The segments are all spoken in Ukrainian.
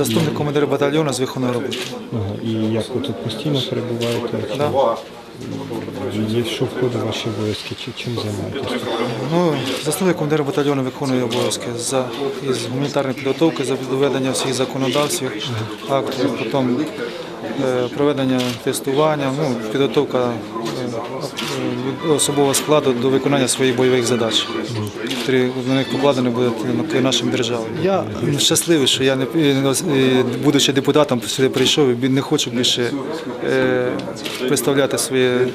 Заступник командира батальйону з виконної роботи. Ага. І як ви тут постійно перебуваєте? Да. Є що входить в ваші обов'язки? Чи чим займаєтесь? Ну, заступник командира батальйону виконує обов'язки за із гуманітарної підготовки, за доведення всіх законодавців, актів, потім е, проведення тестування, ну, підготовка особового складу до виконання своїх бойових задач, які на них покладені будуть нашим державам. Я щасливий, що я е, будучи депутатом сюди прийшов і не хочу більше е, представляти своє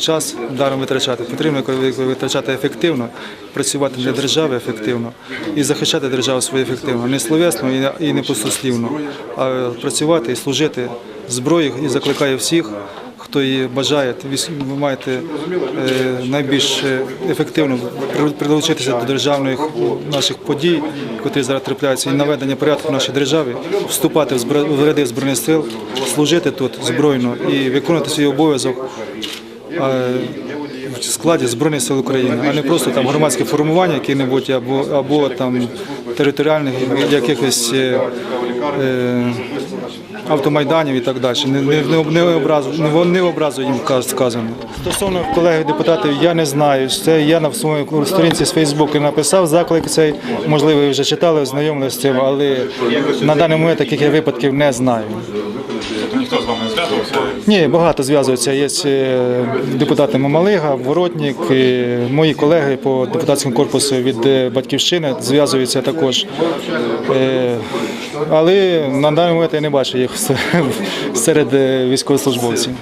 час даром витрачати. Потрібно витрачати ефективно, працювати для держави ефективно і захищати державу свою ефективно, не словесно і не- пустослівно, а працювати і служити зброї і закликаю всіх. Хто її бажає, ви маєте е, найбільш е, ефективно прилучитися до державних наших подій, які зараз трапляються, і наведення порядку в нашій державі, вступати в ряди збройних сил, служити тут збройно і виконувати свій обов'язок. Е, в складі Збройних сил України, а не просто там громадське формування які-небудь або, або там територіальних якихось е, е, автомайданів і так далі. Не, не, не, образу, не, образу їм сказано. Стосовно колег депутатів, я не знаю. Це я на своїй сторінці з Фейсбуку написав заклик цей, можливо, ви вже читали, ознайомилися з цим, але на даний момент таких випадків не знаю. Ніхто з вами не зв'язувався? Ні, багато зв'язуються. Є е, депутати Мамалига, Воротник, мої колеги по депутатському корпусу від е, батьківщини зв'язуються також. Е, Але на даний момент я не бачу їх серед військовослужбовців.